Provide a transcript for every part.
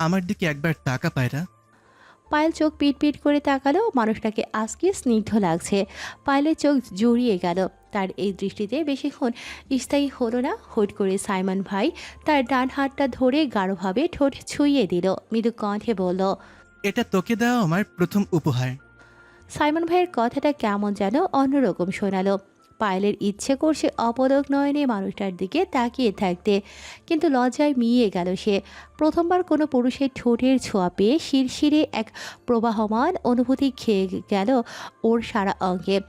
আমার দিকে একবার টাকা পায়রা। পায়েল চোখ পিট পিট করে তাকালো মানুষটাকে আজকে স্নিগ্ধ লাগছে। পায়েলের চোখ জড়িয়ে গেল। তার এই দৃষ্টিতে বেশিক্ষণ স্থায়ী হলো না। হুট করে সাইমন ভাই তার ডান হাতটা ধরে গাঢ়ভাবে ঠোঁট ছুঁয়ে দিল। মৃদু কণ্ঠে বলল এটা তোকে দেওয়া আমার প্রথম উপহার। সাইমন ভাইয়ের কথাটা কেমন যেন অন্যরকম শোনালো। পায়েলের ইচ্ছে করছে অপদক নয়নে মানুষটার দিকে তাকিয়ে থাকতে। কিন্তু লজ্জায় মিয়ে গেল সে। প্রথমবার কোনো পুরুষের ঠোঁটের ছোঁয়া পেয়ে শিরশিরে এক প্রবাহমান অনুভূতি খেয়ে গেল ওর সারা অঙ্গে।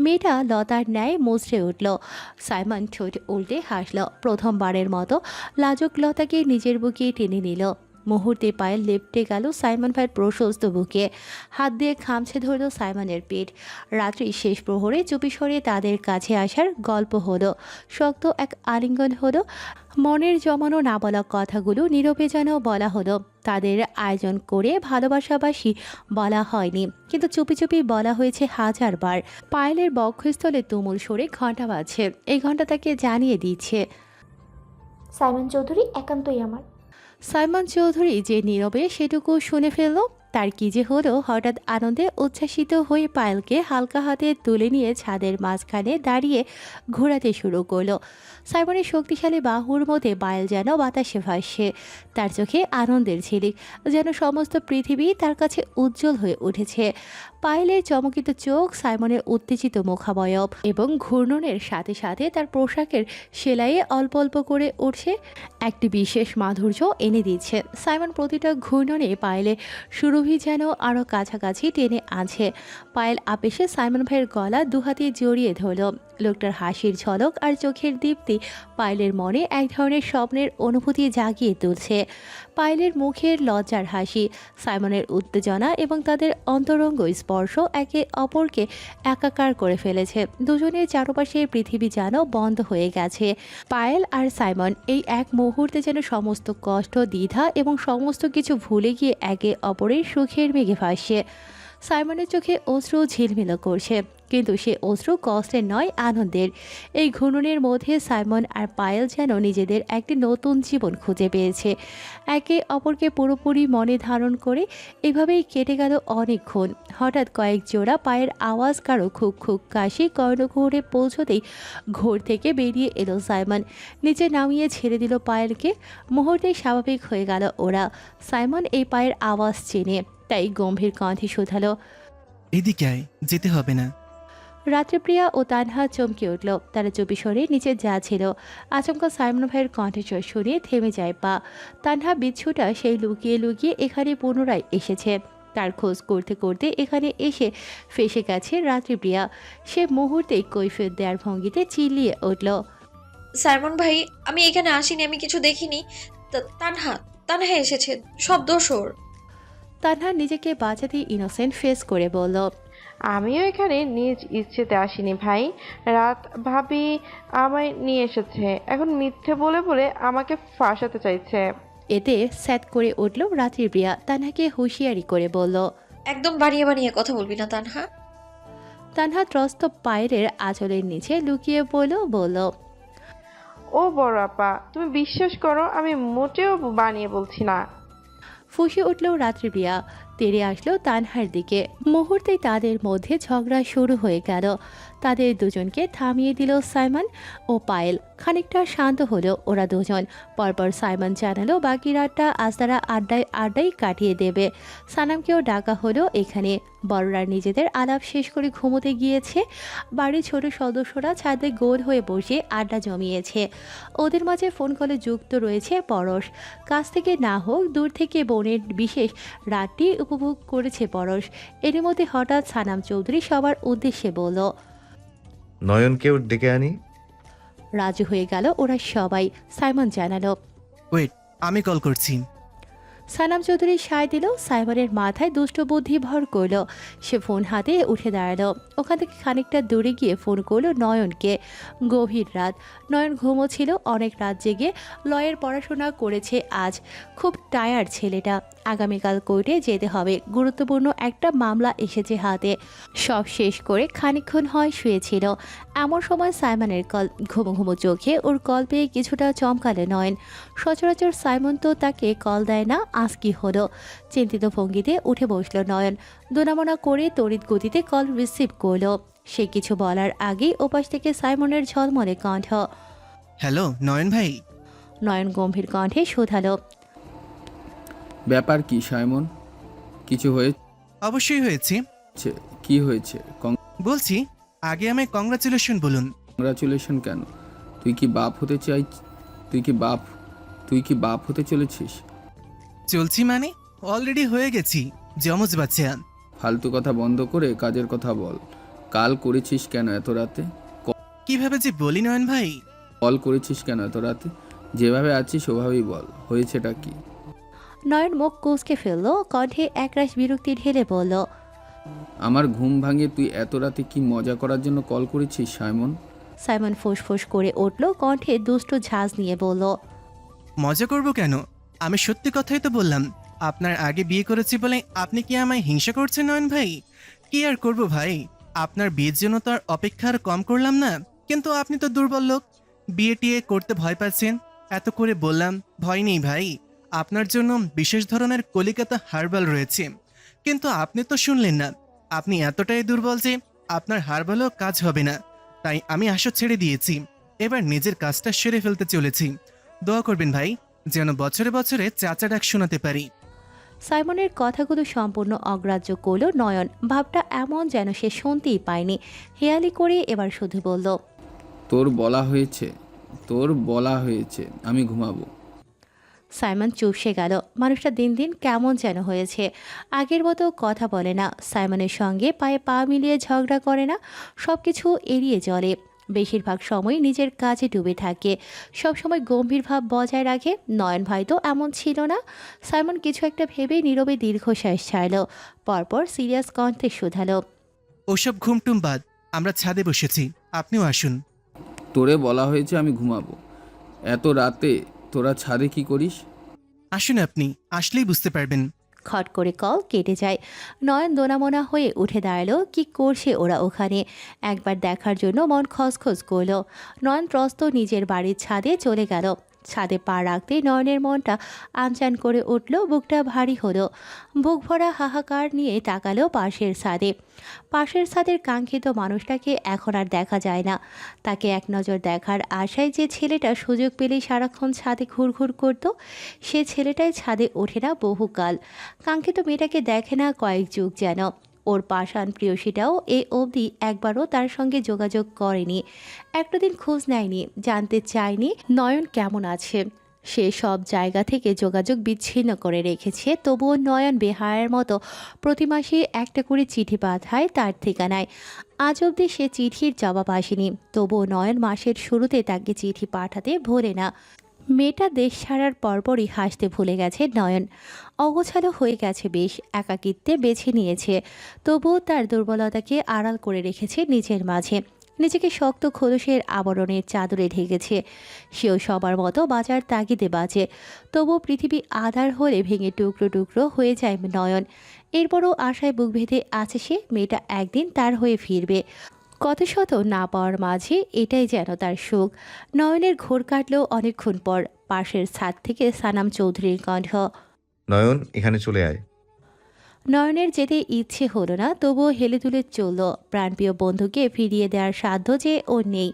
মেয়েটা লতার ন্যায় মুচড়ে উঠল। সাইমন ঠোঁট উল্টে হাসল। প্রথমবারের মতো লাজক লতাকে নিজের বুকে টেনে নিল। মুহূর্তে পায়ে লেপটে গেল সাইমন ভাইয়ের প্রশস্ত বুকে। হাত দিয়ে খামছে ধরল সাইমনের পেট রাত্রি শেষ প্রহরে চুপি সরে তাদের কাছে আসার গল্প হলো। শক্ত এক আলিঙ্গন হলো। মনের জমানো না বলা কথাগুলো নীরবে যেন বলা হলো। তাদের আয়োজন করে ভালোবাসাবাসী বলা হয়নি। কিন্তু চুপি চুপি বলা হয়েছে হাজারবার। পায়েলের বক্ষস্থলে তুমুল সরে ঘণ্টা বাজছে। এই ঘণ্টা তাকে জানিয়ে দিচ্ছে। সাইমন চৌধুরী, একান্তই আমার। সাইমন চৌধুরী যে নীরবে সেটুকু শুনে ফেলল, তার কি যে হলো হঠাৎ আনন্দে উচ্ছ্বাসিত হয়ে পায়েলকে হালকা হাতে তুলে নিয়ে ছাদের মাঝখানে দাঁড়িয়ে ঘোরাতে শুরু করল। সাইমনের শক্তিশালী বাহুর মধ্যে পায়েল যেন বাতাসে ভাসছে, তার চোখে আনন্দের ঝিলিক, যেন সমস্ত পৃথিবী তার কাছে উজ্জ্বল হয়ে উঠেছে। পায়েলের চমকিত চোখ, সাইমনের উত্তেজিত মুখাবয়ব এবং ঘূর্ণনের সাথে সাথে তার পোশাকের সেলাইয়ে অল্প অল্প করে উঠছে। একটি বিশেষ মাধুর্য এনে দিচ্ছে। সাইমন প্রতিটা ঘূর্ণনে পায়েলে সুরভি যেন আরও কাছাকাছি টেনে আছে পায়েল আবেশে সাইমন ভাইয়ের গলা দুহাতে জড়িয়ে ধরল। লোকটার হাসির ঝলক আর চোখের দীপ্তি পায়েলের মনে এক ধরনের স্বপ্নের অনুভূতি জাগিয়ে তুলছে। পায়েলের মুখের লজ্জার হাসি, সাইমনের উত্তেজনা এবং তাদের অন্তরঙ্গ স্পর্শ একে অপরকে একাকার করে ফেলেছে। দুজনের চারপাশে পৃথিবী যেন বন্ধ হয়ে গেছে। পায়েল আর সাইমন এই এক মুহূর্তে যেন সমস্ত কষ্ট, দ্বিধা এবং সমস্ত কিছু ভুলে গিয়ে একে অপরের সুখের মেঘে ভাসছে। সাইমনের চোখে অশ্রু ঝিলমিল করছে। কিন্তু সে অশ্রু কষ্টের নয় আনন্দের। এই ঘূর্ণনের মধ্যে সাইমন আর পায়েল যেন নিজেদের একটি নতুন জীবন খুঁজে পেয়েছে। একে অপরকে পুরোপুরি মনে ধারণ করে এভাবেই কেটে গেল অনেকক্ষণ হঠাৎ কয়েক জোড়া পায়ের আওয়াজ কারও খুব খুব কাশি কর্ণঘোরে পৌঁছতেই ঘোর থেকে বেরিয়ে এলো সাইমন। নিচে নামিয়ে ছেড়ে দিল পায়েলকে। মুহূর্তেই স্বাভাবিক হয়ে গেল ওরা। সাইমন এই পায়ের আওয়াজ চেনে, তাই গম্ভীর কণ্ঠে শোধালো, এদিকে যেতে হবে না। রাত্রিপ্রিয়া ও তানহা চমকে উঠল। তারা চুপি সরে নিচে যা ছিল। আচমকা সাইমন ভাইয়ের কণ্ঠস্বর শুনে থেমে যায় পা। তানহা বিচ্ছুটা সেই লুকিয়ে লুকিয়ে এখানে পুনরায় এসেছে। তার খোঁজ করতে করতে এখানে এসে ফেসে গেছে রাত্রিপ্রিয়া। সে মুহূর্তেই কৈফিয়ত দেওয়ার ভঙ্গিতে চিল্লিয়ে উঠল। সাইমন ভাই আমি এখানে আসিনি আমি কিছু দেখিনি। তানহা তানহা এসেছে সব দোষ ওর তানহা নিজেকে বাঁচাতে ইনোসেন্ট ফেস করে বলল আমিও এখানে নিজ ইচ্ছেতে আসিনি ভাই। রাত ভাবি আমায় নিয়ে এসেছে। এখন মিথ্যে বলে বলে আমাকে ফাঁসাতে চাইছে। এতে স্যাট করে উঠল রাত্রিপ্রিয়া তানহাকে হুঁশিয়ারি করে বলল একদম বাড়িয়ে বানিয়ে কথা বলবি না তানহা? তানহা ত্রস্ত পায়ের আঁচলের নিচে লুকিয়ে বলল বলল ও বড় আপা তুমি বিশ্বাস করো আমি মোটেও বানিয়ে বলছি না। ফুসে উঠল রাত্রিপ্রিয়া তেরে আসলো তানহার দিকে। মুহূর্তে তাদের মধ্যে ঝগড়া শুরু হয়ে গেল। তাদের দুজনকে থামিয়ে দিল সাইমন ও পায়েল। খানিকটা শান্ত হলো ওরা দুজন। পরপর সাইমন জানালো, বাকি রাতটা আজ তারা আড্ডায় আড্ডাই কাটিয়ে দেবে। সানামকেও ডাকা হলো এখানে। বড়রা নিজেদের আলাপ শেষ করে ঘুমোতে গিয়েছে। বাড়ির ছোট সদস্যরা ছাদে গোল হয়ে বসে আড্ডা জমিয়েছে। ওদের মাঝে ফোন কলে যুক্ত রয়েছে পরশ। কাছ থেকে না হোক দূর থেকে বোনের বিশেষ রাতটি উপভোগ করেছে পরশ। এর মধ্যে হঠাৎ সানাম চৌধুরী সবার উদ্দেশ্যে বলল ওর ডেকে আনি। রাজু হয়ে গেল ওরা সবাই সাইমন জানালো ওয়েট আমি কল করছি। সানাম চৌধুরী সায় দিল সাইবারের মাথায় দুষ্ট বুদ্ধি ভর করল। সে ফোন হাতে উঠে দাঁড়াল। ওখান থেকে খানিকটা দূরে গিয়ে ফোন করল নয়নকে। গভীর রাত। নয়ন ঘুমোছিল অনেক রাত জেগে লয়ের পড়াশোনা করেছে আজ। খুব টায়ার ছেলেটা। আগামীকাল কোর্টে যেতে হবে। গুরুত্বপূর্ণ একটা মামলা এসেছে হাতে। সব শেষ করে খানিকক্ষণ হয় শুয়েছিল। এমন সময় সাইমনের কল ঘুমো ঘুমো চোখে ওর কল পেয়ে কিছুটা চমকালে নয়ন। সচরাচর সাইমন তো তাকে কল দেয় না আজ কি হলো? চিন্তিত ভঙ্গিতে উঠে বসল নয়ন। দোনামোনা করে তড়িৎ গতিতে কল রিসিভ করল। সে কিছু বলার আগেই ওপাশ থেকে সাইমনের ঝলমলে কণ্ঠ। হ্যালো নয়ন ভাই? নয়ন গম্ভীর কণ্ঠে শোধালো। ব্যাপার কি সাইমন? কিছু অবশ্যই হয়েছে। হয়েছে কি হয়েছে? বলছি আগে আমায় কংগ্রাচুলেশন বলুন। কংগ্রাচুলেশন কেন? তুই কি বাপ হতে চাই? তুই কি বাপ তুই কি বাপ হতে চলেছিস? চলছি মানে? অলরেডি হয়ে গেছি জমজ বাচ্চা। ফালতু কথা বন্ধ করে কাজের কথা বল। কাল করেছিস কেন এত রাতে? কীভাবে যে বলি নয়ন ভাই? কল করেছিস কেন এত রাতে? যেভাবে আছিস ওভাবেই বল হয়েছেটা কি? নয়ন মুখ কুচকে ফেলল কণ্ঠে একরাশ বিরক্তি ঢেলে বলল আমার ঘুম ভাঙে তুই এত রাতে কি মজা করার জন্য কল করেছিস সাইমন? সাইমন ফোঁস করে উঠল কণ্ঠে দুষ্ট ঝাঁজ নিয়ে বলল মজা করব কেন? আমি সত্যি কথাই তো বললাম আপনার আগে বিয়ে করেছি বলে আপনি কি আমায় হিংসা করছেন নয়ন ভাই? কি আর করব ভাই? আপনার বিয়ের জন্য তো আর অপেক্ষা আর কম করলাম না কিন্তু আপনি তো দুর্বল লোক। বিয়ে টিয়ে করতে ভয় পাচ্ছেন এত করে বললাম ভয় নেই ভাই। আপনার জন্য বিশেষ ধরনের কলিকাতা হার্বাল রয়েছে। কিন্তু আপনি তো শুনলেন না। আপনি এতটাই দুর্বল যে আপনার হার্বালও কাজ হবে না। তাই আমি আশা ছেড়ে দিয়েছি। এবার নিজের কাজটা সেরে ফেলতে চলেছি। দোয়া করবেন ভাই যেন বছরে বছরে চাচা ডাক শোনাতে পারি। সাইমনের কথাগুলো সম্পূর্ণ অগ্রাহ্য করল নয়ন ভাবটা এমন যেন সে শুনতেই পায়নি। হেয়ালি করে এবার শুধু বলল তোর বলা হয়েছে তোর বলা হয়েছে আমি ঘুমাবো। সাইমন চুপসে গেল। মানুষটা দিন দিন কেমন যেন হয়েছে। আগের মতো কথা বলে না। সাইমনের সঙ্গে পায়ে পা মিলিয়ে ঝগড়া করে না। সব কিছু এড়িয়ে চলে। বেশিরভাগ সময় নিজের কাজে ডুবে থাকে। সবসময় গম্ভীর ভাব বজায় রাখে। নয়ন ভাই তো এমন ছিল না। সাইমন কিছু একটা ভেবে নীরবে দীর্ঘশ্বাস ছাড়ল। পরপর সিরিয়াস কণ্ঠে শুধালো। ওসব ঘুমটুম বাদ আমরা ছাদে বসেছি। আপনিও আসুন। তোরে বলা হয়েছে আমি ঘুমাবো। এত রাতে তোরা ছাদে কি করিস? আসুন আপনি আসলেই বুঝতে পারবেন। খট করে কল কেটে যায়। নয়ন দোনামোনা হয়ে উঠে দাঁড়াল। কি করছে ওরা ওখানে? একবার দেখার জন্য মন খসখস করল। নয়ন ত্রস্ত নিজের বাড়ির ছাদে চলে গেল। ছাদে পা রাখতেই নয়নের মনটা আনচান করে উঠল, বুকটা ভারী হলো। বুক ভরা হাহাকার নিয়ে তাকালো পাশের ছাদে। পাশের ছাদের কাঙ্ক্ষিত মানুষটাকে এখন আর দেখা যায় না। তাকে এক নজর দেখার আশায় যে ছেলেটা সুযোগ পেলেই সারাক্ষণ ছাদে ঘুরঘুর করতো, সে ছেলেটাই ছাদে ওঠে না বহুকাল। কাঙ্ক্ষিত মেয়েটাকে দেখে না কয়েক যুগ যেন। ওর পাষাণ প্রিয়সীটাও এ অবধি একবারও তার সঙ্গে যোগাযোগ করেনি। একটা দিন খোঁজ নেয়নি, জানতে চায়নি নয়ন কেমন আছে। সে সব জায়গা থেকে যোগাযোগ বিচ্ছিন্ন করে রেখেছে, তবুও নয়ন বেহায়ের মতো প্রতি মাসে একটা করে চিঠি পাঠায় তার ঠিকানায়। আজ অবধি সে চিঠির জবাব আসেনি, তবুও নয়ন মাসের শুরুতে তাকে চিঠি পাঠাতে ভোলে না। মেয়েটা দেশ ছাড়ার পরপরই হাসতে ভুলে গেছে নয়ন। অগোছালো হয়ে গেছে বেশ, একাকিত্বে বেছে নিয়েছে। তবুও তার দুর্বলতাকে আড়াল করে রেখেছে নিজের মাঝে। নিজেকে শক্ত খোলসের আবরণের চাদরে ঢেকেছে। সেও সবার মতো বাজার তাগিদে বাজে। তবুও পৃথিবী আধার হলে ভেঙে টুকরো টুকরো হয়ে যায় নয়ন। এরপরও আশায় বুক ভেদে আছে সে, মেয়েটা একদিন তার হয়ে ফিরবে। কত শত না পাওয়ার মাঝে এটাই যেন তার সুখ। নয়নের ঘোর কাটলেও অনেকক্ষণ পর পাশের ছাদ থেকে সানাম চৌধুরীর কণ্ঠ। নয়ন এখানে চলে আয়। নয়নের যেতে ইচ্ছে হলো না তবুও হেলে দুলে চলল। প্রাণপ্রিয় বন্ধুকে ফিরিয়ে দেওয়ার সাধ্য যে ওর নেই।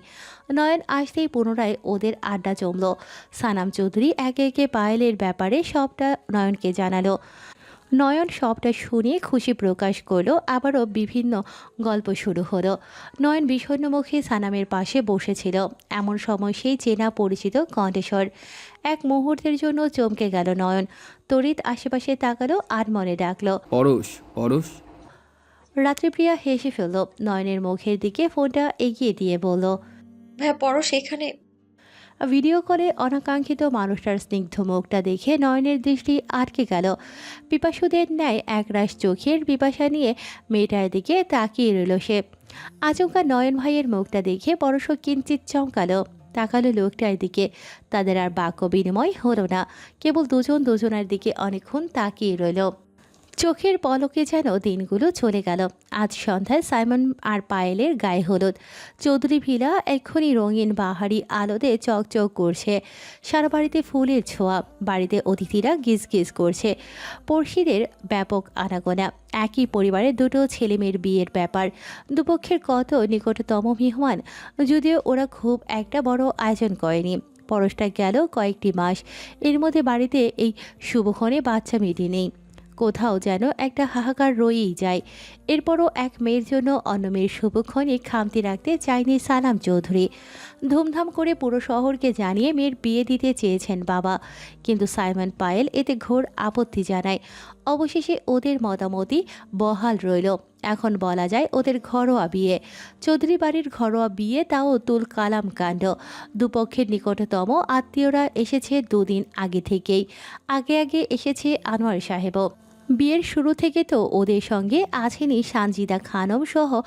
নয়ন আসতেই পুনরায় ওদের আড্ডা জমল। সানাম চৌধুরী একে একে পায়েলের ব্যাপারে সবটা নয়নকে জানালো। নয়ন সবটা শুনে খুশি প্রকাশ করল আবারও বিভিন্ন গল্প শুরু হলো। নয়ন বিষণ্ণ মুখে সানামের পাশে বসেছিল। এমন সময় সেই চেনা পরিচিত কণ্ঠস্বর। এক মুহূর্তের জন্য চমকে গেল নয়ন। তড়িৎ আশেপাশে তাকালো আর মনে ডাকলো পরশ পরশ? রাত্রিপ্রিয়া হেসে ফেলল। নয়নের মুখের দিকে ফোনটা এগিয়ে দিয়ে বলল ভাইয়া পরশ এখানে ভিডিও কলে অনাকাঙ্ক্ষিত মানুষটার স্নিগ্ধ মুখটা দেখে নয়নের দৃষ্টি আটকে গেল। পিপাসুদের ন্যায় একরাশ চোখের পিপাসা নিয়ে মেয়েটার দিকে তাকিয়ে রইল সে। আচমকা নয়ন ভাইয়ের মুখটা দেখে পরশ কিঞ্চিত চমকালো। তাকালো লোকটার দিকে। তাদের আর বাক্য বিনিময় হলো না। কেবল দুজন দুজনের দিকে অনেকক্ষণ তাকিয়ে রইল। চোখের পলকে যেন দিনগুলো চলে গেল। আজ সন্ধ্যায় সাইমন আর পায়েলের গায়ে হলুদ। চৌধুরী ভিলা এক্ষুনি রঙিন বাহারি আলোতে চকচক করছে। সারা বাড়িতে ফুলের ছোঁয়া, বাড়িতে অতিথিরা গিজ গিজ করছে। পড়শিদের ব্যাপক আনাগোনা। একই পরিবারের দুটো ছেলেমেয়ের বিয়ের ব্যাপার। দুপক্ষের কত নিকটতম মেহমান, যদিও ওরা খুব একটা বড় আয়োজন করেনি। পরশটা গেল কয়েকটি মাস। এর মধ্যে বাড়িতে এই শুভক্ষণে বাচ্চা মেয়েটি নেই। কোথাও যেন একটা হাহাকার রয়েই যায়। এরপরও এক মেয়ের জন্য অন্য মেয়ের শুভক্ষণে খামতি রাখতে চায়নি সালাম চৌধুরী। ধুমধাম করে পুরো শহরকে জানিয়ে মেয়ের বিয়ে দিতে চেয়েছেন বাবা। কিন্তু সাইমন পায়েল এতে ঘোর আপত্তি জানায়। অবশেষে ওদের মতামতই বহাল রইল। এখন বলা যায় ওদের ঘরোয়া বিয়ে। চৌধুরী বাড়ির ঘরোয়া বিয়ে তাও তুল কালাম কাণ্ড। দুপক্ষের নিকটতম আত্মীয়রা এসেছে দুদিন আগে থেকেই। আগে আগে এসেছে আনোয়ার সাহেবও। বিয়ের শুরু থেকে তো ওদের সঙ্গে আছেনি সানজিদা খানম সহ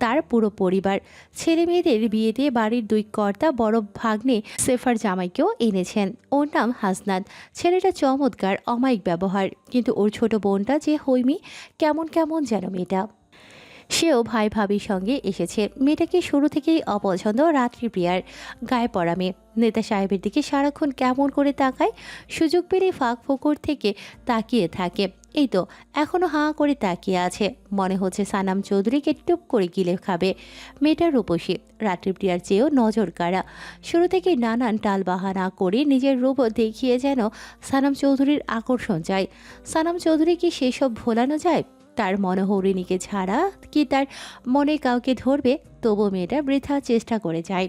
তার পুরো পরিবার। ছেলে মেয়েদের বিয়েতে বাড়ির দুই কর্তা বড় ভাগ্নে সেফার জামাইকেও এনেছেন। ওর নাম হাসনাত। ছেলেটা চমৎকার, অমায়িক ব্যবহার। কিন্তু ওর ছোট বোনটা যে হৈমি, কেমন কেমন যেন মেয়েটা। সেও ভাই ভাবির সঙ্গে এসেছে। মেয়েটাকে শুরু থেকেই অপছন্দ রাত্রিপ্রিয়ার গায়ে পড়া মেয়ে। নেতা সাহেবের দিকে সারাক্ষণ কেমন করে তাকায়, সুযোগ পেলে ফাঁক ফোকর থেকে তাকিয়ে থাকে। এই তো এখনও হাঁ করে তাকিয়ে আছে। মনে হচ্ছে সানাম চৌধুরীকে টুপ করে গিলে খাবে মেয়েটার রূপসী। রাত্রিপ্রিয়ার চেয়েও নজর কাড়া। শুরু থেকে নানান টালবাহানা করে নিজের রূপ দেখিয়ে যেন সানাম চৌধুরীর আকর্ষণ যায় সানাম চৌধুরী কি সেসব ভোলানো যায়? তার মনোহরিণীকে ছাড়া কি তার মনে কাউকে ধরবে? তবু মেয়েটা বৃথা চেষ্টা করে যায়।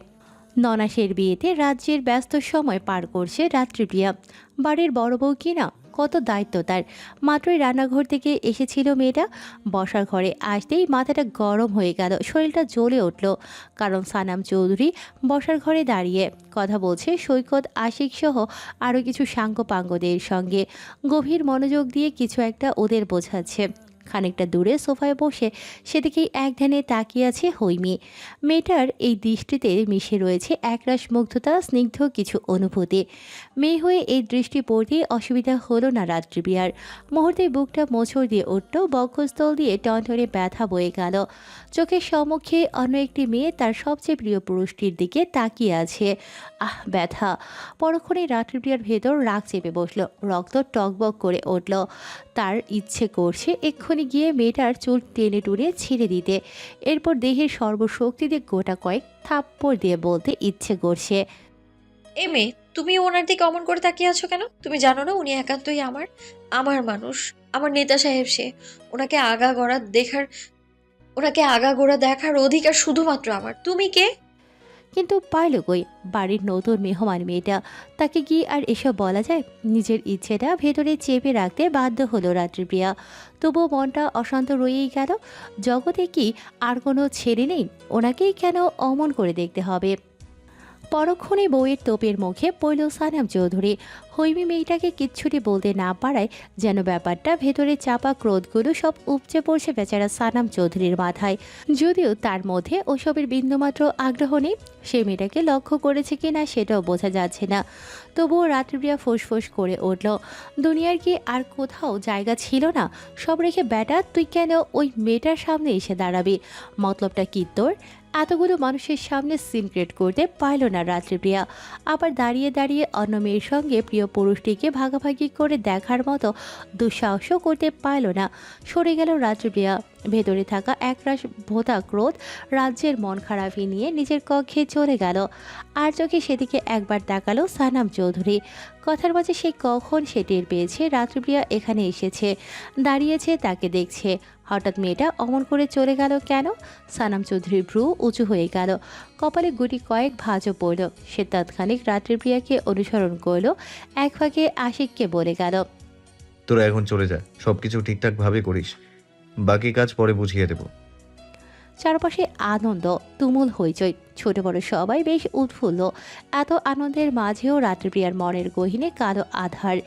ননাসের বিয়েতে রাজ্যের ব্যস্ত সময় পার করছে রাত্রিপ্রিয়া। বাড়ির বড় বউ কিনা? কত দায়িত্ব তার। মাত্রই রান্নাঘর থেকে এসেছিল মেয়েটা। বসার ঘরে আসতেই মাথাটা গরম হয়ে গেল। শরীরটা জ্বলে উঠল। কারণ সানাম চৌধুরী বসার ঘরে দাঁড়িয়ে কথা বলছে সৈকত, আশিক সহ আরও কিছু সাঙ্গপাঙ্গদের সঙ্গে। গভীর মনোযোগ দিয়ে কিছু একটা ওদের বোঝাচ্ছে। খানিকটা দূরে সোফায় বসে সেদিকেই এক ধ্যানে তাকিয়ে আছে হৈমি। মেয়েটার এই দৃষ্টিতে মিশে রয়েছে একরাশ মুগ্ধতা, স্নিগ্ধ কিছু অনুভূতি। মেয়ে হয়ে এই দৃষ্টি পড়তে অসুবিধা হলো না রাত্রি বিয়ার। মুহূর্তে বুকটা মোচড় দিয়ে উঠল, বক্ষস্থল দিয়ে টনটনে ব্যথা বয়ে গেল। চোখের সম্মুখে অন্য একটি মেয়ে তার সবচেয়ে প্রিয় পুরুষটির দিকে তাকিয়ে আছে। আহ, ব্যথা। পরক্ষণে রাত্রিপ্রিয়ার ভেতর রাগ চেপে বসল, রক্ত টকবক করে উঠল। তার ইচ্ছে করছে এক্ষুনি গিয়ে মেয়েটার চুল টেনে টুনে ছিঁড়ে দিতে। এরপর দেহের সর্বশক্তি দিয়ে গোটা কয়েক থাপ্পড় দিয়ে বলতে ইচ্ছে করছে। এ মেয়ে, তুমি ওনার দিকে অমন করে তাকিয়ে আছো কেন? তুমি জানো না উনি একান্তই আমার আমার মানুষ, আমার নেতা সাহেব সে। ওনাকে আগা গড়া দেখার, ওনাকে আগা গোড়া দেখার অধিকার শুধুমাত্র আমার। তুমি কে? কিন্তু পারল কই? বাড়ির নতুন মেহমান মেয়েটা। তাকে গিয়ে আর এসব বলা যায়? নিজের ইচ্ছেটা ভেতরে চেপে রাখতে বাধ্য হলো রাত্রিপ্রিয়া। তবু মনটা অশান্ত রয়েই গেল। জগতে কি আর কোনো ছেড়ে নেই? ওনাকেই কেন অমন করে দেখতে হবে? পরক্ষণে বউয়ের তোপের মুখে পড়ল সানাম চৌধুরী। হৈমি মেয়েটাকে কিচ্ছুটি বলতে না পারায় যেন ব্যাপারটা ভেতরে চাপা ক্রোধগুলো সব উপচে পড়ছে বেচারা সানাম চৌধুরীর মাথায়। যদিও তার মধ্যে ওসবের বিন্দুমাত্র আগ্রহ নেই, সে মেয়েটাকে লক্ষ্য করেছে কি না সেটাও বোঝা যাচ্ছে না। তবুও রাত্রিপ্রিয়া ফোঁস করে উঠল, দুনিয়ার কি আর কোথাও জায়গা ছিল না? সব রেখে ব্যাটা, তুই কেন ওই মেয়েটার সামনে এসে দাঁড়াবি? মতলবটা কি তোর? এতগুলো মানুষের সামনে সিনক্রেট করতে পারল না রাত্রিপ্রিয়া। আবার দাঁড়িয়ে দাঁড়িয়ে অন্য মেয়ের সঙ্গে প্রিয় পুরুষটিকে ভাগাভাগি করে দেখার মতো দুঃসাহসও করতে পারল না। সরে গেল রাত্রিপ্রিয়া। ভেতরে থাকা একরাশ ভোতা ক্রোধ রাজ্যের মন খারাপই নিয়ে নিজের কক্ষে চলে গেল। আর চোখে সেদিকে একবার তাকালো সানাম চৌধুরী। কথার মাঝে সে কখন সে টের পেয়েছে? রাত্রিপ্রিয়া এখানে এসেছে, দাঁড়িয়েছে, তাকে দেখছে। হঠাৎ মেয়েটা অমন করে চলে গেল কেন? সানাম চৌধুরীর ভ্রু উঁচু হয়ে গেল। কপালে গুটি কয়েক ভাঁজও পড়ল। সে তৎক্ষণিক রাত্রিপ্রিয়াকে অনুসরণ করল, এক ফাঁকে আশিককে বলে গেল, তোরা এখন চলে যা সব কিছু ঠিকঠাকভাবে করিস। বাকি কাজ পরে বুঝিয়ে দেব। চারপাশে আনন্দ, তুমুল হইচই। ছোট বড় সবাই বেশ উৎফুল্ল। এত আনন্দের মাঝেও রাত্রিপ্রিয়ার মনের গহিনে কালো আধার।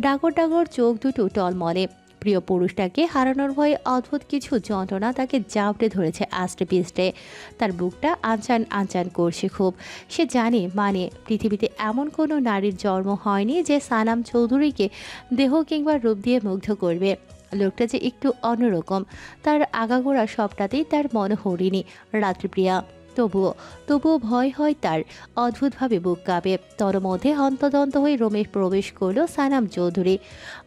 ডাগর ডাগর চোখ দুটো টলমলে। প্রিয় পুরুষটাকে হারানোর ভয়ে অদ্ভুত কিছু যন্ত্রণা তাকে জাবড়ে ধরেছে আষ্টে পিষ্টে তার বুকটা আনচান আনচান করছে খুব। সে জানে মানে পৃথিবীতে এমন কোনো নারীর জন্ম হয়নি যে সানাম চৌধুরীকে দেহ কিংবা রূপ দিয়ে মুগ্ধ করবে। লোকটা যে একটু অন্যরকম, তার আগাগোড়া সবটাতেই তার মনে হরিণী, রাত্রিপ্রিয়া। তবুও তবুও ভয় হয় তার, অদ্ভুতভাবে বুক কাঁপে। তর মধ্যে হন্তদন্ত হয়ে রোমে প্রবেশ করল সানাম চৌধুরী।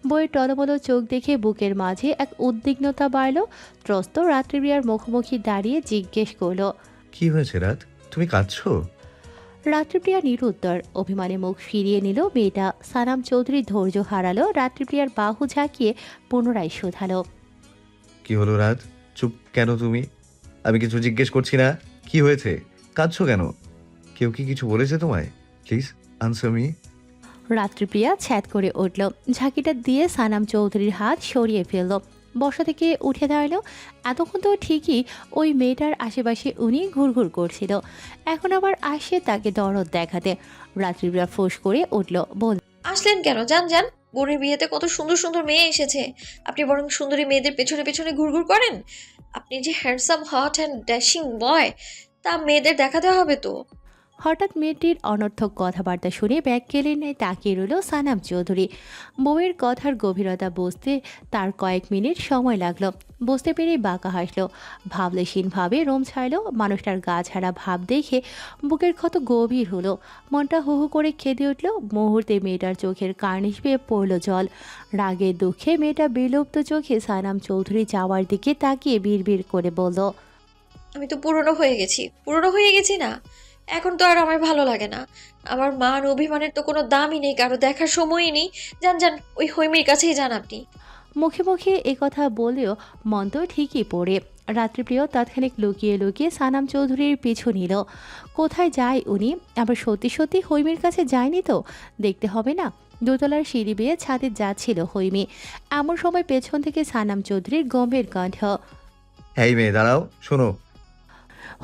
বইয়ের টলমলো চোখ দেখে বুকের মাঝে এক উদ্বিগ্নতা বাড়ল, ত্রস্ত রাত্রিপ্রিয়ার মুখোমুখি দাঁড়িয়ে জিজ্ঞেস করল, কি হয়েছে রাত? তুমি কাঁদছো? রাত্রিপ্রিয়া নিরুত্তর। অভিমানে মুখ ফিরিয়ে নিল মেয়েটা। সানাম চৌধুরী ধৈর্য হারালো। রাত্রিপ্রিয়ার বাহু ঝাঁকিয়ে পুনরায় শোধালো। কি হলো রাত চুপ কেন তুমি? আমি কিছু জিজ্ঞেস করছি না। কি হয়েছে? কাঁদছো কেন? কেউ কি কিছু বলেছে তোমায়? প্লিজ আনসার মি রাত্রিপ্রিয়া ছ্যাদ করে উঠল। ঝাঁকিটা দিয়ে সানাম চৌধুরীর হাত সরিয়ে ফেলল। বসা থেকে উঠে দাঁড়াল। এতক্ষণ তো ঠিকই ওই মেয়েটার আশেপাশে উনি ঘুরঘুর করছিল। এখন আবার আসে তাকে দরদ দেখাতে। রাত্রিপ্রিয়া ফোঁস করে উঠল, বল আসলেন কেন? যান যান। বোনের বিয়েতে কত সুন্দর সুন্দর মেয়ে এসেছে। আপনি বরং সুন্দরী মেয়েদের পেছনে পেছনে ঘুরঘুর করেন? আপনি যে handsome hot and dashing boy তা মেয়েদের দেখাতে হবে তো। হঠাৎ মেয়েটির অনর্থক কথাবার্তা শুনে ব্যাগ কেলে নেয় তাকিয়ে রইল সানাম চৌধুরী। বউয়ের কথার গভীরতা বুঝতে তার কয়েক মিনিট সময় লাগল। বুঝতে পেরেই বাঁকা হাসলো। ভাবলেশীনভাবে রোম ছাড়লো। মানুষটার গা ছাড়া ভাব দেখে বুকের ক্ষত গভীর হলো। মনটা হু হু করে কেঁদে উঠল। মুহূর্তে মেয়েটার চোখের কার্নিশ বেয়ে পড়ল জল। রাগে দুঃখে মেয়েটা বিলুপ্ত চোখে সানাম চৌধুরী যাওয়ার দিকে তাকিয়ে বিড়বিড় করে বলল, আমি তো পুরনো হয়ে গেছি। পুরনো হয়ে গেছি না? এখন তো আর আমার ভালো লাগে না। আমার মান অভিমানের তো কোনো দামই নেই কারও দেখার সময়ই নেই। যান যান ওই হৈমির কাছেই যান আপনি। মুখে মুখে কথা বলেও মন তো ঠিকই পড়ে। রাত্রিপ্রিয় তাৎক্ষণিক লুকিয়ে লুকিয়ে সানাম চৌধুরীর পিছু নিল। কোথায় যায় উনি? আবার সত্যি সত্যি হৈমির কাছে যায়নি তো? দেখতে হবে না। দোতলার সিঁড়ি বেয়ে ছাদে যাচ্ছিল হৈমি। এমন সময় পেছন থেকে সানাম চৌধুরীর গম্ভীর কণ্ঠ এই মেয়ে দাঁড়াও শোনো।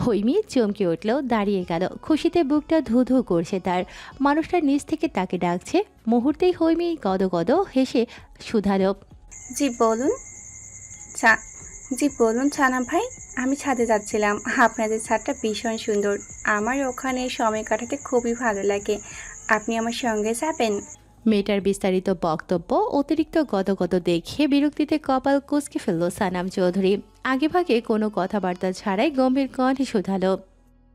হৈমি চমকে উঠল, দাঁড়িয়ে গেল। খুশিতে বুকটা ধু ধু করছে তার। মানুষটা নিচ থেকে তাকে ডাকছে। মুহূর্তেই হৈমি গদ গদ হেসে শুধালো, জি বলুন। জি বলুন ছানা ভাই, আমি ছাদে যাচ্ছিলাম। আপনাদের ছাদটা ভীষণ সুন্দর। আমার ওখানে সময় কাটাতে খুবই ভালো লাগে। আপনি আমার সঙ্গে যাবেন? মেয়েটার বিস্তারিত বক্তব্য অতিরিক্ত গদগদ দেখে বিরক্তিতে কপাল কুচকে ফেলল সানাম চৌধুরী। আগেভাগে কোনো কথাবার্তা ছাড়াই গম্ভীর কণ্ঠে শুধালো।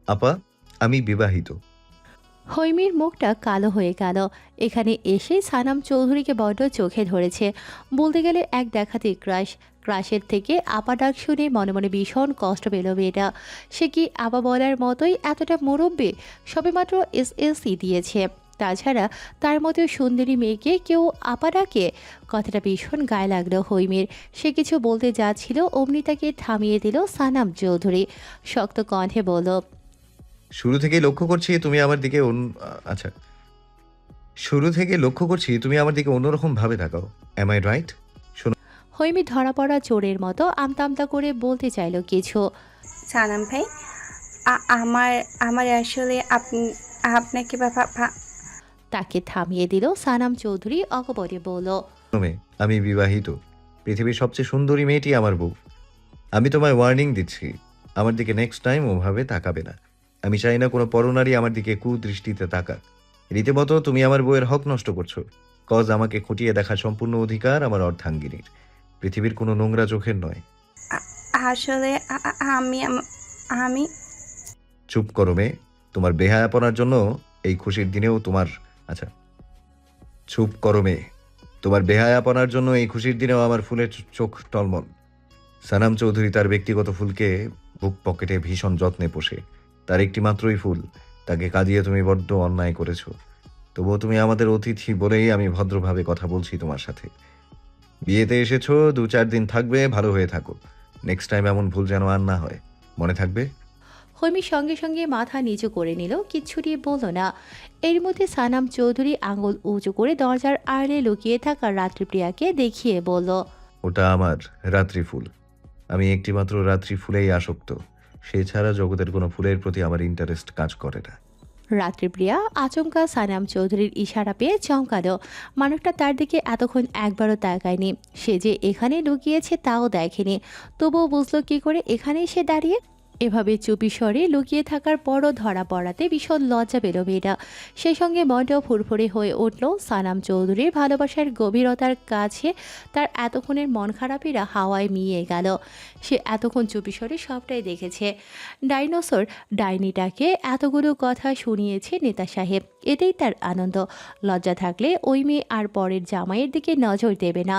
আপা আমি বিবাহিত। হৈমির মুখটা কালো হয়ে গেল। এখানে এসে সানাম চৌধুরীকে বড্ড চোখে ধরেছে। বলতে গেলে এক দেখাতে ক্রাশ। ক্রাশের থেকে আপা ডাক শুনে মনে মনে ভীষণ কষ্ট পেল মেয়েটা। সে কি আপা বলার মতোই এতটা মুরব্বী? সবেমাত্র এস এস সি দিয়েছে। তাছাড়া তার মতো সুন্দরী মেয়েকে কেউ আপা ডাকে? কথাটা ভীষণ গায়ে লাগল হৈমের। সে কিছু বলতে যাচ্ছিল অমনি তাকে থামিয়ে দিল সানাম চৌধুরী। শক্ত কণ্ঠে বলল শুরু থেকে লক্ষ্য করছি তুমি আমার দিকে অন্য- আচ্ছা। শুরু থেকে লক্ষ্য করছি তুমি আমার দিকে অন্যরকম ভাবে তাকাও এম আই রাইট হৈমি ধরা পড়া চোরের মতো আমতামতা করে বলতে চাইল কিছু। সানাম ভাই আমার আমার আসলে আপনি আপনাকে তাকে থামিয়ে দিল সানাম চৌধুরী অকপটে বলল মেয়ে আমি বিবাহিত। পৃথিবীর সবচেয়ে সুন্দরী মেয়েটি আমার বউ। আমি তোমায় ওয়ার্নিং দিচ্ছি। আমার দিকে নেক্সট টাইম ওভাবে তাকাবে না। আমি চাই না কোনো পরনারী আমার দিকে কুদৃষ্টিতে তাকাক। রীতিমত তুমি আমার বউয়ের হক নষ্ট করছ। কজ আমাকে খুঁটিয়ে দেখা সম্পূর্ণ অধিকার আমার অর্ধাঙ্গিনীর। পৃথিবীর কোনো নোংরা চোখের নয়। আসলে আমি আমি চুপ করো মেয়ে। তোমার বেহায়াপনার জন্য এই খুশির দিনেও তোমার আচ্ছা। চুপ করো মেয়ে। তোমার বেহায়াপনার জন্য এই খুশির দিনেও আমার ফুলের চোখ টলমল। সানাম চৌধুরী তার ব্যক্তিগত ফুলকে বুক পকেটে ভীষণ যত্নে পোষে। তার একটি মাত্রই ফুল। তাকে কাঁদিয়ে তুমি বড্ড অন্যায় করেছ। তবুও তুমি আমাদের অতিথি বলেই আমি ভদ্রভাবে কথা বলছি তোমার সাথে। বিয়েতে এসেছ দু চার দিন থাকবে, ভালো হয়ে থাকো। নেক্সট টাইম এমন ভুল যেন আর না হয়। মনে থাকবে? হৈমি সঙ্গে সঙ্গে মাথা নিচু করে নিল কিচ্ছুটি বলল না। এর মধ্যে সানাম চৌধুরী আঙুল উঁচু করে দরজার আড়ে লুকিয়ে থাকা রাত্রিপ্রিয়াকে দেখিয়ে বলল ওটা আমার রাত্রি ফুল। আমি একটিমাত্র রাত্রি ফুলেই আসক্ত। সে ছাড়া জগতের কোনো ফুলের প্রতি আমার ইন্টারেস্ট কাজ করে না। রাত্রিপ্রিয়া আচমকা সানাম চৌধুরীর ইশারা পেয়ে চমকালো। মানুষটা তার দিকে এতক্ষণ একবারও তাকায়নি। সে যে এখানে লুকিয়েছে তাও দেখেনি। তবুও বুঝলো কি করে এখানেই সে দাঁড়িয়ে এভাবে চুপি স্বরে লুকিয়ে থাকার পরও ধরা পড়াতে ভীষণ লজ্জা পেল মেয়েটা। সেই সঙ্গে মনটাও ফুরফুরে হয়ে উঠল সানাম চৌধুরীর ভালোবাসার গভীরতার কাছে। তার এতক্ষণের মন খারাপেরা হাওয়ায় মিয়ে গেল। সে এতক্ষণ চুপি স্বরে সবটাই দেখেছে। ডাইনোসর ডাইনিটাকে এতগুলো কথা শুনিয়েছে নেতা সাহেব। এতেই তার আনন্দ। লজ্জা থাকলে ওই মেয়ে আর পরের জামাইয়ের দিকে নজর দেবে না।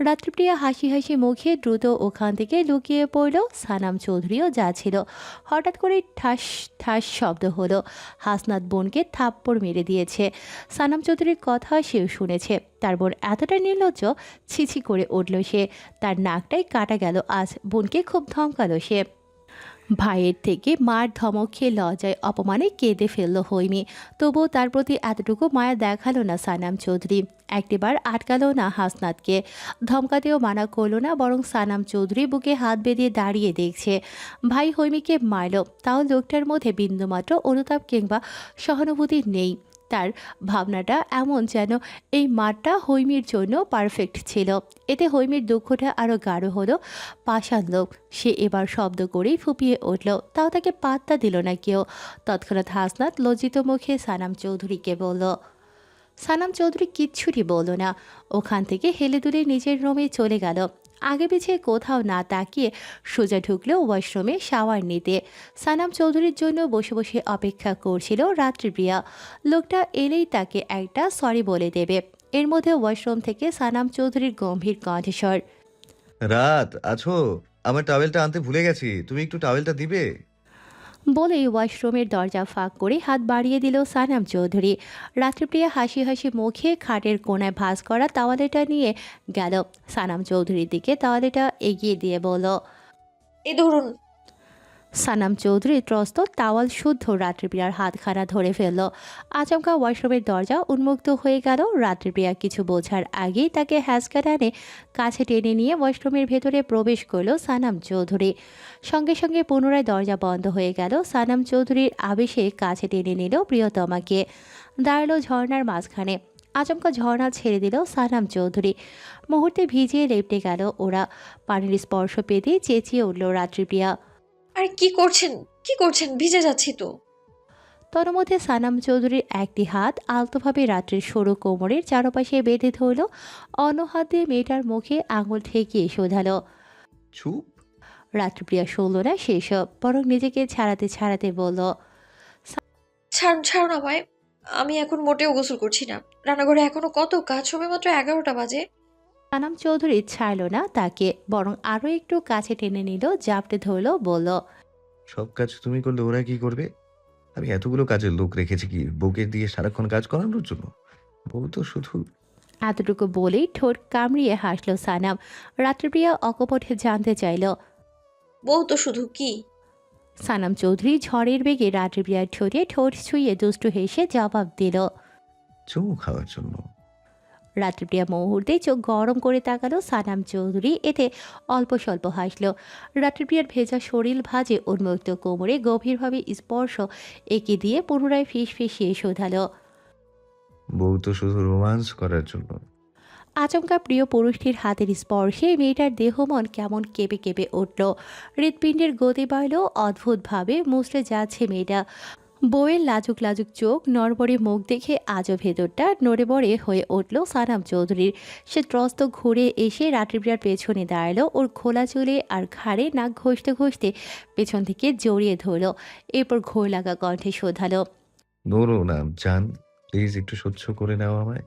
রাত্রিপ্রিয়া হাসি হাসি মুখে দ্রুত ওখান থেকে লুকিয়ে পড়ল সানাম চৌধুরীও যাচ্ছিল হঠাৎ করে ঠাস ঠাস শব্দ হলো। হাসনাত বোনকে থাপ্পড় মেরে দিয়েছে। সানাম চৌধুরীর কথা সেও শুনেছে। তার বোন এতটা নির্লজ্জ, ছিছি করে উঠল সে। তার নাকটাই কাটা গেল। আজ বোনকে খুব ধমকালো সে। ভাইয়ের থেকে মার ধমক খেয়ে লজ্জায় অপমানে কেঁদে ফেলল হৈমি। তবুও তার প্রতি এতটুকু মায়া দেখাল না সানাম চৌধুরী। একটিবার আটকালো না হাসনাতকে। ধমকাতেও মানা করল না, বরং সানাম চৌধুরী বুকে হাত বেঁধে দাঁড়িয়ে দেখছে। ভাই হৈমিকে মারল, তাও লোকটার মধ্যে বিন্দুমাত্র অনুতাপ কিংবা সহানুভূতি নেই। তার ভাবনাটা এমন যেন এই মাঠটা হৈমির জন্য পারফেক্ট ছিল। এতে হৈমির দুঃখটা আরও গাঢ় হলো। পাষাণ লোক, সে এবার শব্দ করেই ফুপিয়ে উঠল, তাও তাকে পাত্তা দিল না কেউ। তৎক্ষণাৎ হাসনাত লজ্জিত মুখে সানাম চৌধুরীকে বলল, সানাম চৌধুরী কিচ্ছুটি বলল না। ওখান থেকে হেলে দুলে নিজের রুমে চলে গেল। আগে পিছিয়ে কোথাও না তাকিয়ে সোজা ঢুকলো ওয়াশরুমে শাওয়ার নিতে। সানাম চৌধুরীর জন্য বসে বসে অপেক্ষা করছিল রাত্রিপ্রিয়া লোকটা এলেই তাকে একটা সরি বলে দেবে। এর মধ্যে ওয়াশরুম থেকে সানাম চৌধুরীর গম্ভীর কণ্ঠস্বর। রাত, আছো? আমার টাওয়েলটা আনতে ভুলে গেছি। তুমি একটু টাওয়েলটা দিবে? বলেই ওয়াশরুমের দরজা ফাঁক করে হাত বাড়িয়ে দিল সানাম চৌধুরী। রাত্রিপ্রিয়া হাসি হাসি মুখে খাটের কোনায় ভাস করা তাওয়ালেটা নিয়ে গেল। সানাম চৌধুরীর দিকে তাওয়ালেটা এগিয়ে দিয়ে বলল, এ ধরুন সানাম চৌধুরী ত্রস্ত তাওয়াল শুদ্ধ রাত্রিপ্রিয়ার হাতখানা ধরে ফেলল। আচমকা ওয়াশরুমের দরজা উন্মুক্ত হয়ে গেল। রাত্রিপ্রিয়া কিছু বোঝার আগেই তাকে হ্যাসকা টানে কাছে টেনে নিয়ে ওয়াশরুমের ভেতরে প্রবেশ করল সানাম চৌধুরী। সঙ্গে সঙ্গে পুনরায় দরজা বন্ধ হয়ে গেল। সানাম চৌধুরীর আবেশে কাছে টেনে নিল প্রিয়তমাকে। দাঁড়াল ঝর্ণার মাঝখানে। আচমকা ঝর্ণা ছেড়ে দিল সানাম চৌধুরী। মুহূর্তে ভিজিয়ে লেপটে গেল ওরা। পানির স্পর্শ পেতে চেঁচিয়ে উঠল রাত্রিপ্রিয়া। আর কি করছেন? কি করছেন? ভিজে যাচ্ছি তো। তন্মধ্যে সানাম চৌধুরীর একটি হাত আলতোভাবে রাত্রির সরু কোমরের চারপাশে বেঁধে ধরল। অন্য হাত দিয়ে মেয়েটার মুখে আঙুল ঠেকিয়ে শোধালো। চুপ। রাত্রিপ্রিয়া শুনল না সেসব বরং নিজেকে ছাড়াতে ছাড়াতে বলল ছাড়ুন ছাড়ুন আমায়। আমি এখন মোটেও গোসল করছি না। রান্নাঘরে এখনও কত? কাজ সময় মাত্র এগারোটা বাজে। সানাম চৌধুরী ছাড়ল না তাকে বরং আরও একটু কাছে টেনে নিল জাপটে ধরল বলল সব কাজ তুমি করলে ওরা কি করবে? আমি এতগুলো কাজের লোক রেখেছি কি বউকে দিয়ে সারাক্ষণ কাজ করানোর জন্য? বউ তো শুধু এতটুকু বলেই ঠোঁট কামড়িয়ে হাসল সানাম। রাত্রিপ্রিয়া অকপটে জানতে চাইল বউ তো শুধু কি? সানাম চৌধুরী ঝড়ের বেগে রাত্রিপ্রিয়ার ঠোঁটে ঠোঁট ছুঁয়ে দুষ্টু হেসে জবাব দিল চুমু খাওয়ার জন্য। রাত্রিপ্রিয়া মুহূর্তে চোখ গরম করে তাকালো সানাম চৌধুরী। এতে অল্প স্বল্প হাসল। রাত্রিপ্রিয়ার ভেজা শরীর ভাজে উন্মুক্ত কোমরে গভীরভাবে স্পর্শ এঁকে দিয়ে পুনরায় ফিস ফিসিয়ে শোধালো। বউ তো শুধু রোমান্স করার জন্য। আচমকা প্রিয় পুরুষটির হাতের স্পর্শে মেয়েটার দেহ মন কেমন কেঁপে কেঁপে উঠল। হৃৎপিণ্ডের গতি বাড়ল অদ্ভুতভাবে মুসড়ে যাচ্ছে মেয়েটা। বউয়ের লাজুক লাজুক চোখ, নড়বড়ে মুখ দেখে আজও ভেতরটা নড়ে বড়ে হয়ে উঠল সানাম চৌধুরীর। সে ত্রস্ত ঘুরে এসে রাত্রিপ্রিয়ার পেছনে দাঁড়াল। ওর খোলা চুলে আর ঘাড়ে নাক ঘষতে ঘষতে পেছন থেকে জড়িয়ে ধরলো। এরপর ঘোর লাগা কণ্ঠে শোধালো নোরো না, জান প্লিজ একটু সহ্য করে নাও আমায়।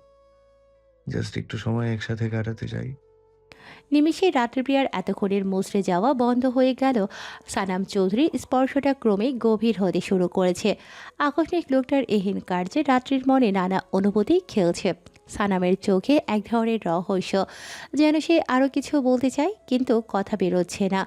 জাস্ট একটু সময় একসাথে কাটাতে চাই। নিমিষে রাত্রিপ্রিয়ার এতক্ষণের মুচড়ে যাওয়া বন্ধ হয়ে গেল। সানাম চৌধুরী স্পর্শটা ক্রমেই গভীর হতে শুরু করেছে। আকস্মিক লোকটার এহীন কার্যে রাত্রির মনে নানা অনুভূতি খেলছে। সানামের চোখে এক ধরনের রহস্য। যেন সে আরও কিছু বলতে চায়, কিন্তু কথা বেরোচ্ছে না।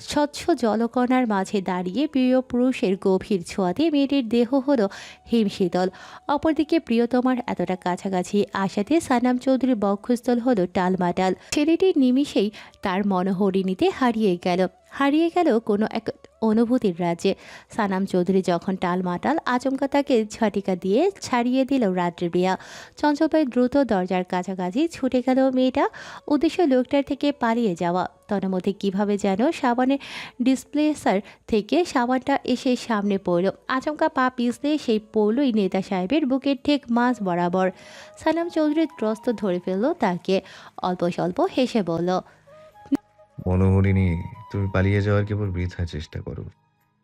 স্বচ্ছ জলকণার মাঝে দাঁড়িয়ে প্রিয় পুরুষের গভীর ছোঁয়াতে মেয়েটির দেহ হলো হিমশীতল। অপরদিকে প্রিয়তমার এতটা কাছাকাছি আসাতে সানাম চৌধুরীর বক্ষস্থল হলো টালমাটাল। ছেলেটির নিমিষেই তার মনোহরিণীতে হারিয়ে গেল। হারিয়ে গেল কোনো এক অনুভূতির রাজ্যে। সানাম চৌধুরী যখন টাল মাটাল আচমকা তাকে ঝটিকা দিয়ে ছাড়িয়ে দিল রাত্রি বিয়া। চঞ্চলভাই দ্রুত দরজার কাছাকাছি ছুটে গেল মেয়েটা। উদ্দেশ্য লোকটার থেকে পালিয়ে যাওয়া। তন্মধ্যে কীভাবে যেন সাবানের ডিসপ্লেসার থেকে সাবানটা এসে সামনে পড়ল। আচমকা পা পিছলে সেই পড়লই নেতা সাহেবের বুকের ঠিক মাঝ বরাবর। সানাম চৌধুরী ত্রস্ত ধরে ফেলল তাকে। অল্প স্বল্প হেসে বলল মনোহরিণী তুমি পালিয়ে যাওয়ার কেবল বৃথা চেষ্টা করো।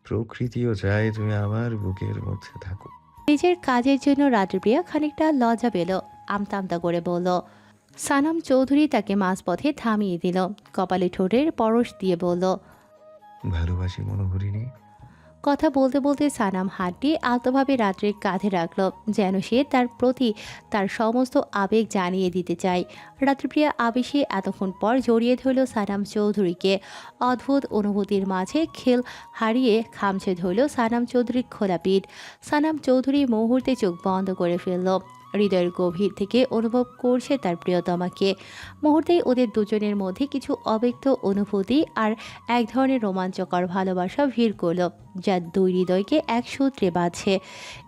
প্রকৃতিও চায় তুমি আমার বুকের মধ্যে থাকো। নিজের কাজের জন্য রাজপ্রিয়া খানিকটা লজ্জা পেল আমতা আমতা করে বলল সানাম চৌধুরী তাকে মাঝপথে থামিয়ে দিল। কপালে ঠোঁটের পরশ দিয়ে বলল ভালোবাসি মনোহরিণী। কথা বলতে বলতে সানাম হাতটি আলতোভাবে রাত্রির কাঁধে রাখল, যেন সে তার প্রতি তার সমস্ত আবেগ জানিয়ে দিতে চায়। রাত্রিপ্রিয়া আবেশে এতক্ষণ পর জড়িয়ে ধরল সানাম চৌধুরীকে। অদ্ভুত অনুভূতির মাঝে খেল হারিয়ে খামছে ধরল সানাম চৌধুরীর খোলা পিঠ সানাম চৌধুরী মুহূর্তে চোখ বন্ধ করে ফেলল। হৃদয়ের গভীর থেকে অনুভব করছে তার প্রিয়তমাকে। মুহূর্তেই ওদের দুজনের মধ্যে কিছু অব্যক্ত অনুভূতি আর এক ধরনের রোমাঞ্চকর ভালোবাসা ভিড় করল, যা দুই হৃদয়কে এক সূত্রে বাঁধছে।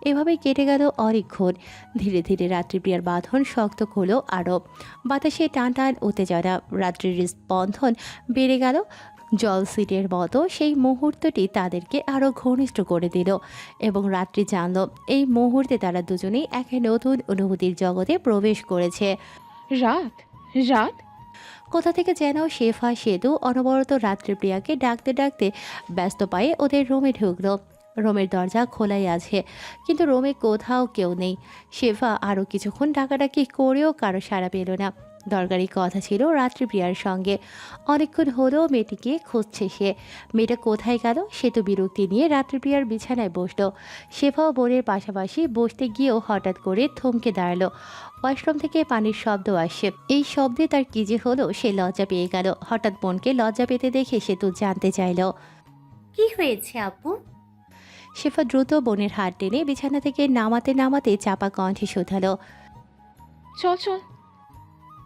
এভাবে কেটে গেল অনেকক্ষণ ধীরে ধীরে রাত্রিপ্রিয়ার বাঁধন শক্ত হলো আরও। বাতাসে টান টান উত্তেজনা, রাত্রির স্পন্দন বেড়ে গেল। জল সিটের মতো সেই মুহূর্তটি তাদেরকে আরও ঘনিষ্ঠ করে দিল এবং রাত্রি জানল এই মুহূর্তে তারা দুজনেই এক নতুন অনুভূতির জগতে প্রবেশ করেছে। রাত? রাত? কোথা থেকে যেন শেফা সেতু অনবরত রাত্রিপ্রিয়াকে ডাকতে ডাকতে ব্যস্ত পায়ে ওদের রুমে ঢুকলো। রোমের দরজা খোলাই আছে কিন্তু রোমে কোথাও কেউ নেই। শেফা আরও কিছুক্ষণ ডাকাডাকি করেও কারও সাড়া পেল না। দরকারি কথা ছিল রাত্রিপ্রিয়ার সঙ্গে। অনেকক্ষণ হলেও মেয়েটিকে খুঁজছে সে। মেয়েটা কোথায় গেল সে তো বিরক্তি নিয়ে রাত্রিপ্রিয়ার বিছানায় বসল। শেফাও বোনের পাশাপাশি বসতে গিয়েও হঠাৎ করে থমকে দাঁড়াল। ওয়াশরুম থেকে পানির শব্দ আসছে এই শব্দে তার কি যে হলো সে লজ্জা পেয়ে গেল। হঠাৎ বোনকে লজ্জা পেতে দেখে সে তো জানতে চাইলো। কি হয়েছে আপু? শেফা দ্রুত বোনের হাত টেনে বিছানা থেকে নামাতে নামাতে চাপা কণ্ঠে শোধালো। চল চল।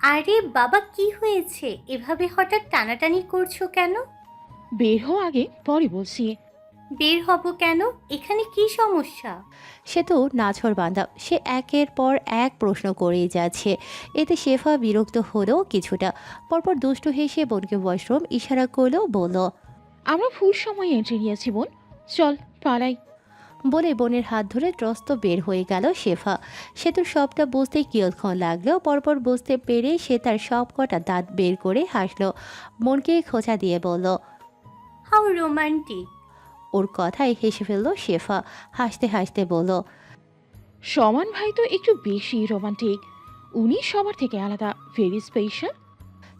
আরে বাবা কি হয়েছে? এভাবে হঠাৎ টানাটানি করছ কেন? বের হও আগে পরে বলছি। বের হব কেন? এখানে কি সমস্যা? সে তো নাছর বান্ধা সে একের পর এক প্রশ্ন করেই যাচ্ছে। এতে শেফা বিরক্ত হলেও কিছুটা। পরপর দুষ্ট হেসে বোনকে ওয়াশরুম ইশারা করলেও বলল আমরা ফুল সময় এন্ট্রি নিয়েছি বোন। চল পালাই। বলে বোনের হাত ধরে ত্রস্ত বের হয়ে গেল শেফা। সে তো সবটা বুঝতে কিয়ৎক্ষণ লাগল। পরপর বুঝতে পেরে সে তার সব কটা দাঁত বের করে হাসলো। মনকে খোঁচা দিয়ে বলল হাউ রোমান্টিক। ওর কথায় হেসে ফেলল শেফা। হাসতে হাসতে বলল সমান ভাই তো একটু বেশি রোমান্টিক। উনি সবার থেকে আলাদা ভেরি স্পেশাল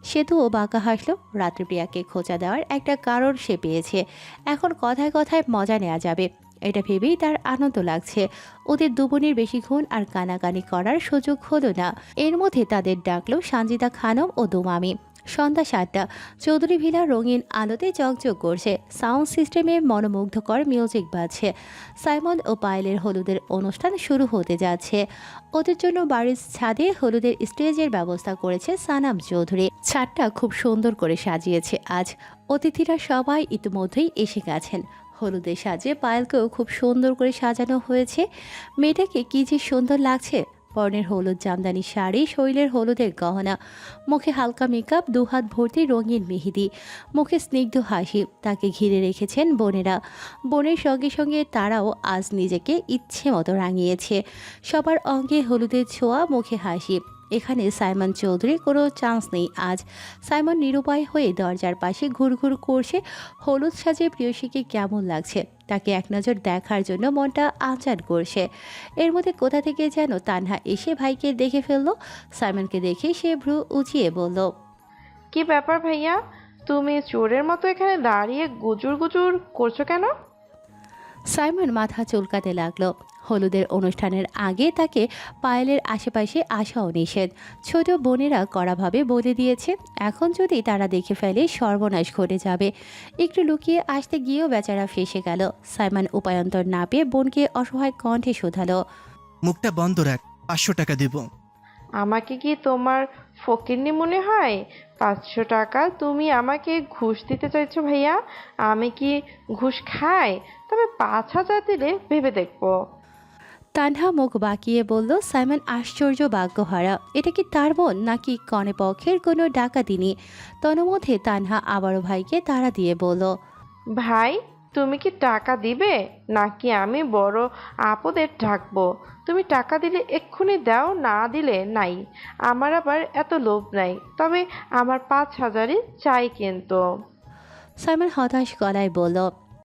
সেতুও বাঁকা হাসলো। রাত্রিপ্রিয়াকে খোঁচা দেওয়ার একটা কারণ সে পেয়েছে। এখন কথায় কথায় মজা নেওয়া যাবে। এটা ভেবেই তার আনন্দ লাগছে। ওদের দুবনের বেশিক্ষণ আর কানাকানি করার সুযোগ হলো না। এর মধ্যে তাদের ডাকলো সানজিদা খানম ও দুমামি। সন্ধ্যা সাতটা, চৌধুরী ভিলা রঙিন আলোতে চকচক করছে। সাউন্ড সিস্টেমে মনোমুগ্ধকর মিউজিক বাজছে। সাইমন ও পায়েলের হলুদের অনুষ্ঠান শুরু হতে যাচ্ছে। ওদের জন্য বাড়ির ছাদে হলুদের স্টেজের ব্যবস্থা করেছে সানাম চৌধুরী। ছাদটা খুব সুন্দর করে সাজিয়েছে। আজ অতিথিরা সবাই ইতিমধ্যেই এসে গেছেন। হলুদের সাজে পায়েলকেও খুব সুন্দর করে সাজানো হয়েছে। মেয়েটাকে কি যে সুন্দর লাগছে। পরনের হলুদ জামদানি শাড়ি, শৈলের হলুদের গহনা, মুখে হালকা মেকআপ দুহাত ভর্তি রঙিন মেহেদি, মুখে স্নিগ্ধ হাসি, তাকে ঘিরে রেখেছেন বোনেরা। বোনের সঙ্গে সঙ্গে তারাও আজ নিজেকে ইচ্ছে মতো রাঙিয়েছে। সবার অঙ্গে হলুদের ছোঁয়া, মুখে হাসি এখানে সাইমন চৌধুরীর কোনো চান্স নেই। আজ সাইমন নিরুপায় হয়ে দরজার পাশে ঘুরঘুর করছে। হলুদ সাজে প্রিয়সীকে কেমন লাগছে? তাকে এক নজর দেখার জন্য মনটা আচার করছে। এর মধ্যে কোথা থেকে যেন তানহা এসে ভাইকে দেখে ফেলল। সাইমনকে দেখে সে ভ্রু উঁচিয়ে বলল কি ব্যাপার ভাইয়া? তুমি চোরের মতো এখানে দাঁড়িয়ে গুজুর গুজুর করছ কেন? সাইমন মাথা চুলকাতে লাগল। হলুদের অনুষ্ঠানের আগে তাকে পায়েলের আশেপাশে আসাও নিষেধ। ছোট বোনেরা কড়াভাবে বলে দিয়েছে এখন যদি তারা দেখে ফেলে সর্বনাশ ঘটে যাবে। একটু লুকিয়ে আসতে গিয়েও বেচারা ফেসে গেল। সাইমান উপায়ন্তর না পেয়ে বোনকে অসহায় কণ্ঠে শোধালো মুখটা বন্ধ রাখ পাঁচশো টাকা দেব। আমাকে কি তোমার ফকিরনি মনে হয়? পাঁচশো টাকা তুমি আমাকে ঘুষ দিতে চাইছো ভাইয়া? আমি কি ঘুষ খাই? তবে পাঁচ হাজার দিলে ভেবে দেখব। তানহা মুখ বাঁকিয়ে বলল সাইমন আশ্চর্য বাক্যহারা এটা কি তার বোন নাকি কনে পক্ষের কোনো ডাকা ডাকাতিনি? তন্মধ্যে তানহা আবারও ভাইকে তাড়া দিয়ে বলল ভাই তুমি কি টাকা দিবে? নাকি আমি বড় আপদে ডাকবো তুমি টাকা দিলে এক্ষুনি দাও না দিলে নাই। আমার আবার এত লোভ নাই। তবে আমার পাঁচ হাজারই চাই কিন্তু। সাইমন হতাশ গলায় বলল